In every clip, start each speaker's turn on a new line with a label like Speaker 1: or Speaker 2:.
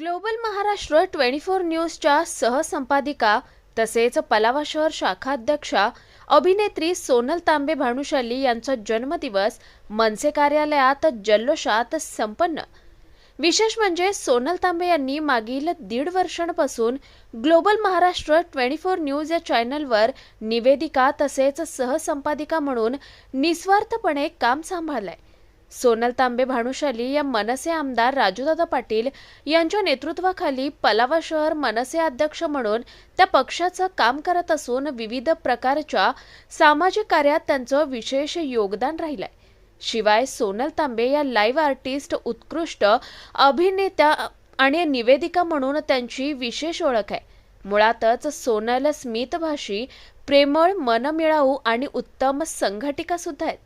Speaker 1: Global Maharashtra twenty four न्यूजच्या सहसंपादिका तसेच पलावा शहर शाखाध्यक्षा अभिनेत्री सोनल तांबे भानुशाली यांचा जन्मदिवस मनसे कार्यालयात जल्लोषात संपन्न. विशेष म्हणजे सोनल तांबे यांनी मागील दीड वर्षांपासून global Maharashtra twenty four news या चॅनलवर निवेदिका तसेच सहसंपादिका म्हणून निस्वार्थपणे काम सांभाळलंय. सोनल तांबे भानुशाली या मनसे आमदार राजूदादा पाटील यांच्या नेतृत्वाखाली पलावा शहर मनसे अध्यक्ष म्हणून त्या पक्षाचं काम करत असून विविध प्रकारच्या सामाजिक कार्यात त्यांचं विशेष योगदान राहिलंय. शिवाय सोनल तांबे या लाईव्ह आर्टिस्ट उत्कृष्ट अभिनेत्या आणि निवेदिका म्हणून त्यांची विशेष ओळख आहे. मुळातच सोनल स्मितभाषी प्रेमळ मनमिळाऊ आणि उत्तम संघटिका सुद्धा आहेत.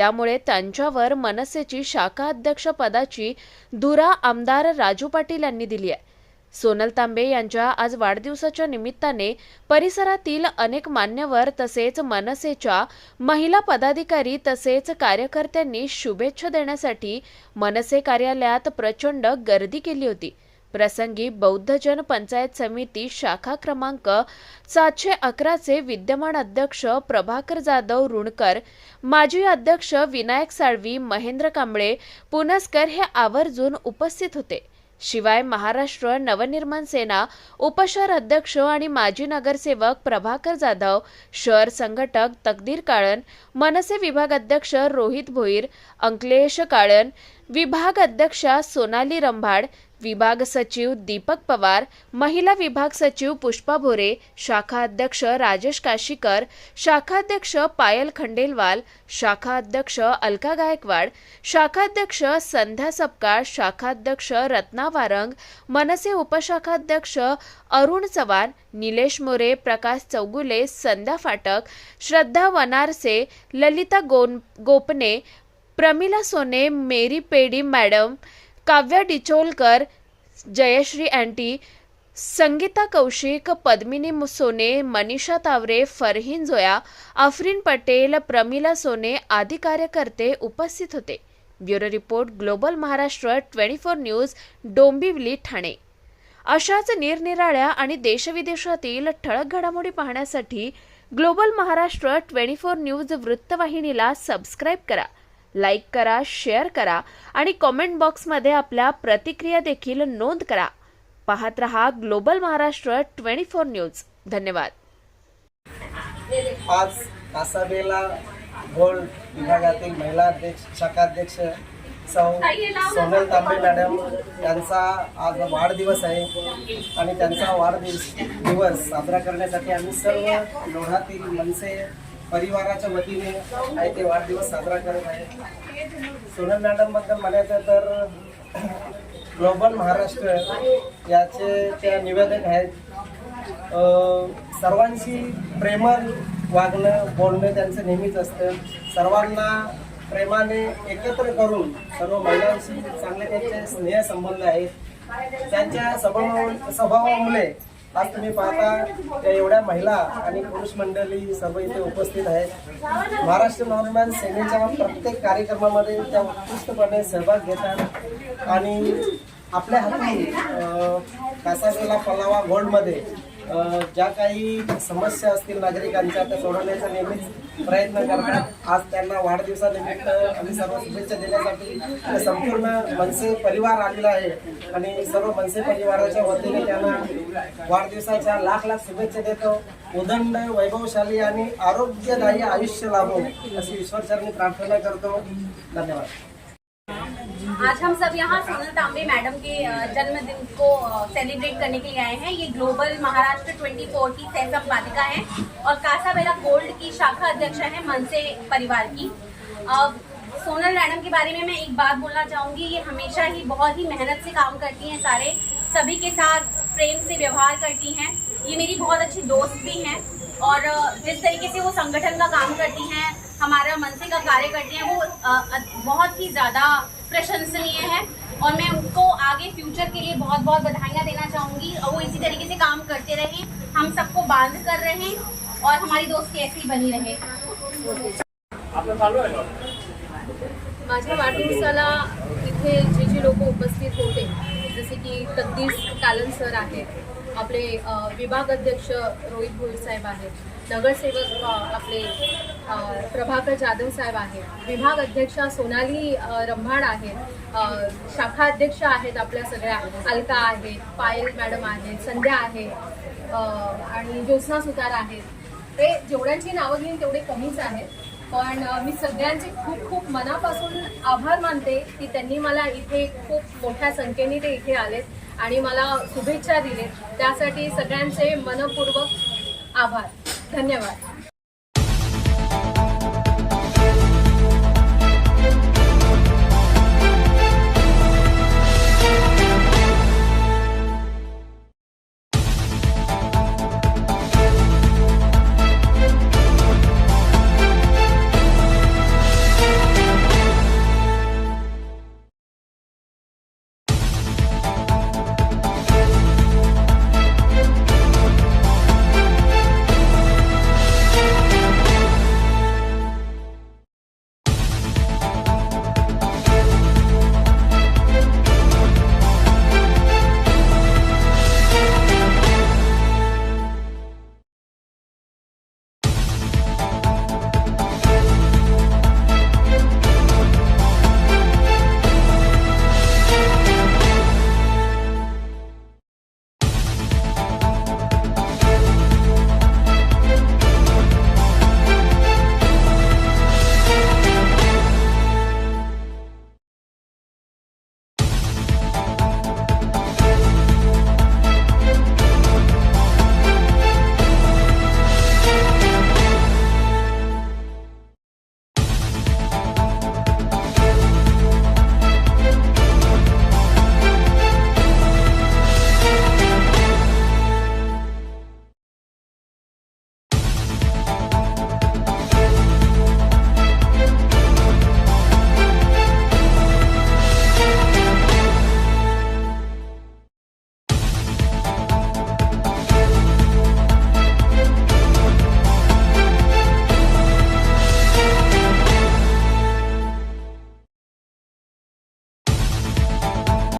Speaker 1: त्यामुळे त्यांच्यावर मनसेची शाखा अध्यक्ष पदाची धुरा आमदार राजू पाटील यांनी दिली आहे. सोनल तांबे यांच्या आज वाढदिवसाच्या निमित्ताने परिसरातील अनेक मान्यवर तसेच मनसेच्या महिला पदाधिकारी तसेच कार्यकर्त्यांनी शुभेच्छा देण्यासाठी मनसे कार्यालयात प्रचंड गर्दी केली होती. प्रसंगी बौद्धजन पंचायत समिती शाखा क्रमांक सातशे अकराचे विद्यमान अध्यक्ष प्रभाकर जाधव रुणकर माजी अध्यक्ष विनायक साळवी महेंद्र कांबळे पुनस्कर हे आवर्जून उपस्थित होते. शिवाय महाराष्ट्र नवनिर्माण सेना उपशहर अध्यक्ष आणि माजी नगरसेवक प्रभाकर जाधव शहर संघटक तकदीर काळन मनसे विभाग अध्यक्ष रोहित भोईर अंकलेश काळन विभाग अध्यक्षा सोनाली रंभाड विभाग सचिव दीपक पवार महिला विभाग सचिव पुष्पा भोरे शाखा अध्यक्ष राजेश काशीकर शाखा अध्यक्ष पायल खंडेलवाल शाखा अध्यक्ष अलका गायकवाड शाखा अध्यक्ष संध्या सपकाळ शाखा अध्यक्ष रत्ना वारंग मनसे उपशाखाध्यक्ष अरुण चव्हाण निलेश मोरे प्रकाश चौगुले संध्या फाटक श्रद्धा वनारसे ललिता गोन Gopane Pramila Sone Mary Pedi madam Kavya Dicholkar Jayashree aunty Sangeeta Kaushik Padmini Sone Manisha Taware Farheen Zoya Afreen Patel Pramila सोने आदी कार्यकर्ते उपस्थित होते. Bureau report global Maharashtra twenty four news Dombivli Thane. अशाच निरनिराळ्या आणि देशविदेशातील ठळक घडामोडी पाहण्यासाठी global Maharashtra twenty four news वृत्तवाहिनीला सबस्क्राईब करा. लाईक करा शेअर करा आणि कॉमेंट बॉक्समध्ये आपल्या प्रतिक्रिया देखील नोंद करा. पाहत रहा global Maharashtra twenty four news. धन्यवाद.
Speaker 2: आज कासाबेला गोल्ड विभागातील महिला अध्यक्ष शाखाध्यक्ष सौ सोनल तांबे मॅडम यांचा आज वाढदिवस आहे आणि त्यांचा वाढदिवस दिवस साजरा करण्यासाठी आम्ही सर्व लोढातील मनसे परिवाराच्या वतीने आहे ते वाढदिवस साजरा करत आहे. सोनल मॅडमबद्दल म्हणायचं तर ग्लोबल महाराष्ट्र याचे त्या निवेदक आहेत. सर्वांशी प्रेमळ वागणं बोलणं त्यांचं नेहमीच असतं. सर्वांना प्रेमाने एकत्र करून सर्व महिलांशी चांगले त्यांचे स्नेह संबंध आहेत. त्यांच्या स्वभाव स्वभावामुळे आज तुम्ही पाहता त्या एवढ्या महिला आणि पुरुष मंडळी सर्व इथे उपस्थित आहेत. महाराष्ट्र नवनिर्माण सेनेच्या प्रत्येक कार्यक्रमामध्ये त्या उत्कृष्टपणे सहभाग घेतात आणि आपल्या हाती कासागेला पलावा गोल्डमध्ये ज्या काही समस्या असतील नागरिकांच्या त्या सोडवण्याचा नेहमीच प्रयत्न करतात आज त्यांना वाढदिवसानिमित्त आम्ही सर्व शुभेच्छा देण्यासाठी संपूर्ण मनसे परिवार आलेला आहे. आणि सर्व मनसे परिवाराच्या वतीने त्यांना वाढदिवसाच्या लाख लाख शुभेच्छा देतो. उदंड वैभवशाली आणि आरोग्यदायी आयुष्य लाभो अशी ईश्वरचरणी प्रार्थना करतो. धन्यवाद.
Speaker 3: आज हम सब यहाँ सोनल तांबे मैडम के जन्मदिन को सेलिब्रेट करने के लिए आए हैं। ये ग्लोबल महाराष्ट्र 24 की सह संपादिका है और कासा कासाबेला गोल्ड की शाखा अध्यक्ष है मनसे परिवार की। सोनल मैडम के बारे में मैं एक बात बोलना चाहूँगी। ये हमेशा ही बहुत ही मेहनत से काम करती हैं सारे। सभी के साथ प्रेम से व्यवहार करती हैं। ये मेरी बहुत अच्छी दोस्त भी हैं और जिस तरीके से वो संगठन का काम करती हैं हमारा मनसे का कार्य करती हैं वो बहुत ही ज़्यादा प्रशंसनीय है। और मैं उनको आगे फ्यूचर के लिए बहुत बहुत बधाइयाँ देना चाहूँगी। और वो इसी तरीके से काम करते रहें। हम सबको बाँध कर रहें और हमारी दोस्ती ऐसी बनी रहे।
Speaker 4: माझ्या वाढदिवसाला इथे जे जे लोक उपस्थित होते जसे जसे की तकदीस कालन सर आहेत आपले विभाग अध्यक्ष रोहित भोईर साहेब आहेत. नगरसेवक आपले प्रभाकर जाधव साहेब आहेत. विभाग अध्यक्षा सोनाली रंभाड आहेत. शाखा अध्यक्ष आहेत आपल्या सगळ्या. अलका आहेत पायल मॅडम आहेत संध्या आहे आणि ज्योत्स्ना सुतार आहेत. ते जेवढ्यांची नावं घेईन तेवढे कमीच आहेत. पण मी सगळ्यांचे खूप खूप मनापासून आभार मानते की त्यांनी मला इथे खूप मोठ्या संख्येने ते इथे आलेत. आणि मला शुभेच्छा दिलेत त्यासाठी सगळ्यांचे मनपूर्वक आभार. धन्यवाद.